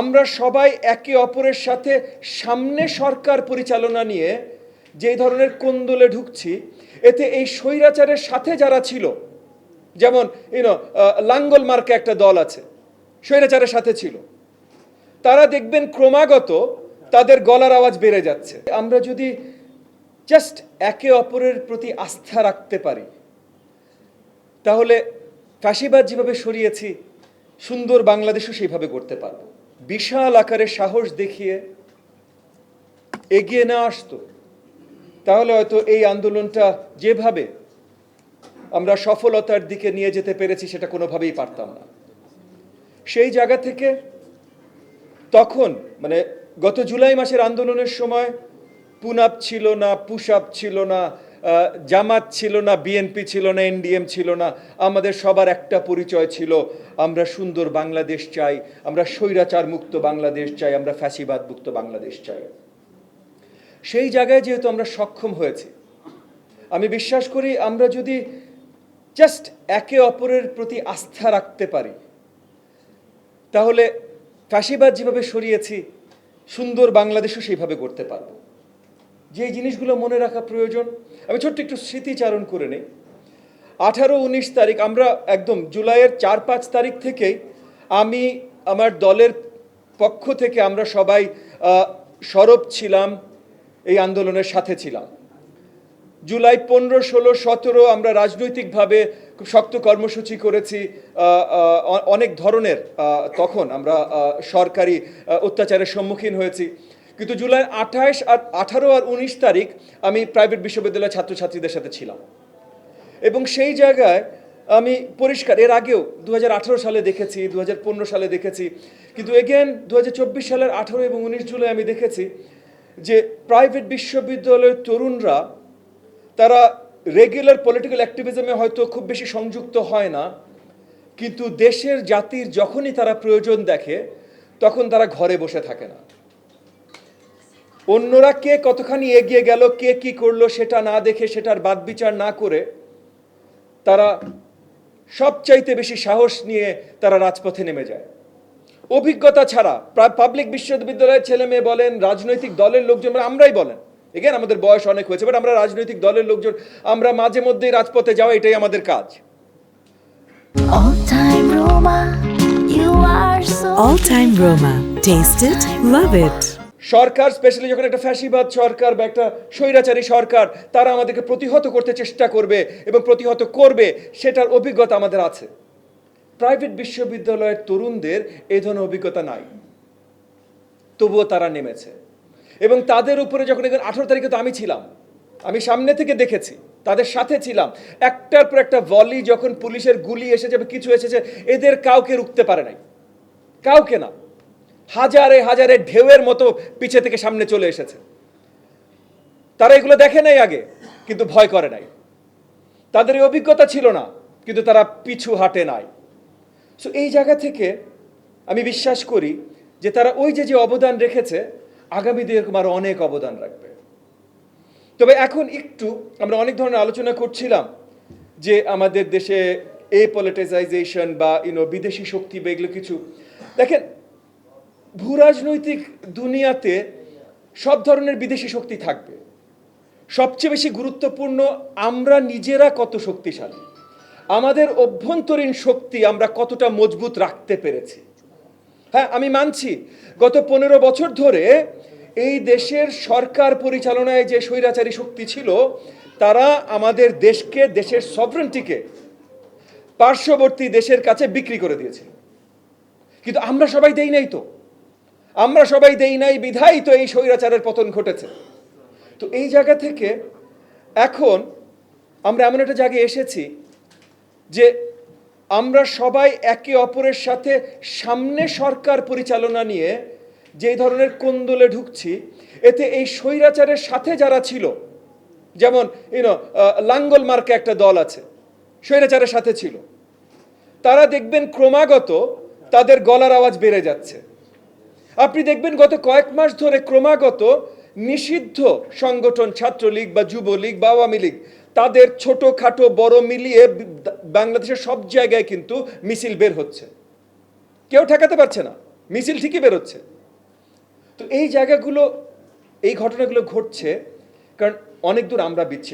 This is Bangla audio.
আমরা সবাই একে অপরের সাথে সামনে সরকার পরিচালনা নিয়ে যে ধরনের কোন্দলে ঢুকছি, এতে এই স্বৈরাচারের সাথে যারা ছিল, যেমন ইউনো লাঙ্গল মার্কে একটা দল আছে, স্বৈরাচারের সাথে ছিল। তারা দেখবেন ক্রমাগত তাদের গলার আওয়াজ বেড়ে যাচ্ছে। আমরা যদি জাস্ট একে অপরের প্রতি আস্থা রাখতে পারি, তাহলে ফাঁসিবাদ যেভাবে সরিয়েছি, সুন্দর বাংলাদেশও সেইভাবে করতে পারব। বিশাল আকারের সাহস দেখিয়ে এগিয়ে না আসতো, তাহলে হয়তো এই আন্দোলনটা যেভাবে আমরা সফলতার দিকে নিয়ে যেতে পেরেছি সেটা কোনোভাবেই পারতাম না। সেই জায়গা থেকে তখন মানে গত জুলাই মাসের আন্দোলনের সময় পুনাপ ছিল না, পুশআপ ছিল না জামাত ছিল না, বিএনপি ছিল না, এনডিএম ছিল না, আমাদের সবার একটা পরিচয় ছিল, আমরা সুন্দর বাংলাদেশ চাই, আমরা স্বৈরাচার মুক্ত বাংলাদেশ চাই, আমরা ফ্যাসিবাদ মুক্ত বাংলাদেশ চাই। সেই জায়গায় যেহেতু আমরা সক্ষম হয়েছি, আমি বিশ্বাস করি আমরা যদি জাস্ট একে অপরের প্রতি আস্থা রাখতে পারি, তাহলে ফ্যাসিবাদ যেভাবে সরিয়েছি, সুন্দর বাংলাদেশও সেইভাবে করতে পারব। যে জিনিসগুলো মনে রাখা প্রয়োজন, আমি ছোট্ট একটু স্মৃতিচারণ করে নিই। আঠারো উনিশ তারিখ, আমরা একদম জুলাইয়ের চার পাঁচ তারিখ থেকেই আমি আমার দলের পক্ষ থেকে আমরা সবাই সরব ছিলাম, এই আন্দোলনের সাথে ছিলাম। জুলাই পনেরো, ষোলো, সতেরো আমরা রাজনৈতিকভাবে খুব শক্ত কর্মসূচি করেছি অনেক ধরনের তখন আমরা সরকারি অত্যাচারের সম্মুখীন হয়েছি। কিন্তু জুলাই আঠাশ আর আঠারো আর উনিশ তারিখ আমি প্রাইভেট বিশ্ববিদ্যালয়ের ছাত্রছাত্রীদের সাথে ছিলাম। এবং সেই জায়গায় আমি পরিষ্কার, এর আগেও দু হাজার আঠারো সালে দেখেছি দু হাজার পনেরো সালে দেখেছি, কিন্তু এগেন দু হাজার চব্বিশ সালের আঠারো এবং উনিশ জুলাই আমি দেখেছি যে প্রাইভেট বিশ্ববিদ্যালয়ের তরুণরা, তারা রেগুলার পলিটিক্যাল অ্যাক্টিভিজমে হয়তো খুব বেশি সংযুক্ত হয় না, কিন্তু দেশের জাতির যখনই তারা প্রয়োজন দেখে, তখন তারা ঘরে বসে থাকে না। অন্যরা কে কতখানি এগিয়ে গেল কে কি করল সেটা না দেখে সেটার বাদ বিচার না করে তারা সবচাইতে বেশি সাহস নিয়ে তারা রাজপথে নেমে যায় অভিজ্ঞতা ছাড়া পাবলিক বিশ্ববিদ্যালয়ের ছেলে মেয়ে বলেন রাজনৈতিক দলের লোকজন মানে আমরাই বলেন এগেন আমাদের বয়স অনেক হয়েছে বাট আমরা রাজনৈতিক দলের লোকজন আমরা মাঝে মধ্যেই রাজপথে যাওয়া এটাই আমাদের কাজ All time Roma, you are so All time Roma. Taste it, love it. সরকার স্পেশালি যখন একটা ফ্যাসিবাদ সরকার বা একটা স্বৈরাচারী সরকার, তারা আমাদেরকে প্রতিহত করতে চেষ্টা করবে এবং প্রতিহত করবে, সেটার অভিজ্ঞতা আমাদের আছে। প্রাইভেট বিশ্ববিদ্যালয়ের তরুণদের এ ধরনের অভিজ্ঞতা নাই। তবুও তারা নেমেছে। এবং তাদের উপরে যখন এখানে আঠারো তারিখে তো আমি ছিলাম, আমি সামনে থেকে দেখেছি, তাদের সাথে ছিলাম, একটার পর একটা ভলি যখন পুলিশের গুলি এসেছে বা কিছু এসেছে, এদের কাউকে রুখতে পারে নাই। কাউকে না। হাজারে হাজারে ঢেউয়ের মতো পিছে থেকে সামনে চলে এসেছে। তারা এগুলো দেখে নাই আগে, কিন্তু ভয় করে নাই। তাদের অভিজ্ঞতা ছিল না, কিন্তু তারা পিছু হাঁটে নাই। সো এই জায়গা থেকে আমি বিশ্বাস করি যে তারা ওই যে যে অবদান রেখেছে, আগামী দিনে এরকম অনেক অবদান রাখবে। তবে এখন একটু আমরা অনেক ধরনের আলোচনা করছিলাম যে আমাদের দেশে এ পলিটিসাইজেশন বা ইউনো বিদেশি শক্তি বা এগুলো কিছু। দেখেন ভূরাজনৈতিক দুনিয়াতে সব ধরনের বিদেশি শক্তি থাকবে। সবচেয়ে বেশি গুরুত্বপূর্ণ আমরা নিজেরা কত শক্তিশালী? আমাদের অভ্যন্তরীণ শক্তি আমরা কতটা মজবুত রাখতে পেরেছি? হ্যাঁ আমি মানছি, গত পনেরো বছর ধরে এই দেশের সরকার পরিচালনায় যে স্বৈরাচারী শক্তি ছিল, তারা আমাদের দেশকে, দেশের সভরেন্টিকে পার্শ্ববর্তী দেশের কাছে বিক্রি করে দিয়েছে। কিন্তু আমরা সবাই দেই নাই তো। আমরা সবাই দেই নাই, বিধাই তো এই স্বৈরাচারের পতন ঘটেছে। তো এই জায়গা থেকে এখন আমরা এমন একটা জায়গায় এসেছি যে আমরা সবাই একে অপরের সাথে সামনে সরকার পরিচালনা নিয়ে যে ধরনের কোন্দলে ঢুকছি, এতে এই স্বৈরাচারের সাথে যারা ছিল, যেমন ইউনো লাঙ্গল মার্কে একটা দল আছে, স্বৈরাচারের সাথে ছিল। তারা দেখবেন ক্রমাগত তাদের গলার আওয়াজ বেড়ে যাচ্ছে। আপনি দেখবেন গত কয়েক মাস ধরে ক্রমাগত নিষিদ্ধ সংগঠন, ছাত্রলীগ বা যুবলীগ বা আওয়ামী লীগ, তাদের ছোটখাটো, বড় মিলিয়ে বাংলাদেশের সব জায়গায় কিন্তু মিছিল বের হচ্ছে। কেউ ঠেকাতে পারছে না। মিছিল ঠিকই বেরোচ্ছে। তো এই জায়গাগুলো, এই ঘটনাগুলো ঘটছে কারণ অনেক দূর আমরা বিচ্ছিন্ন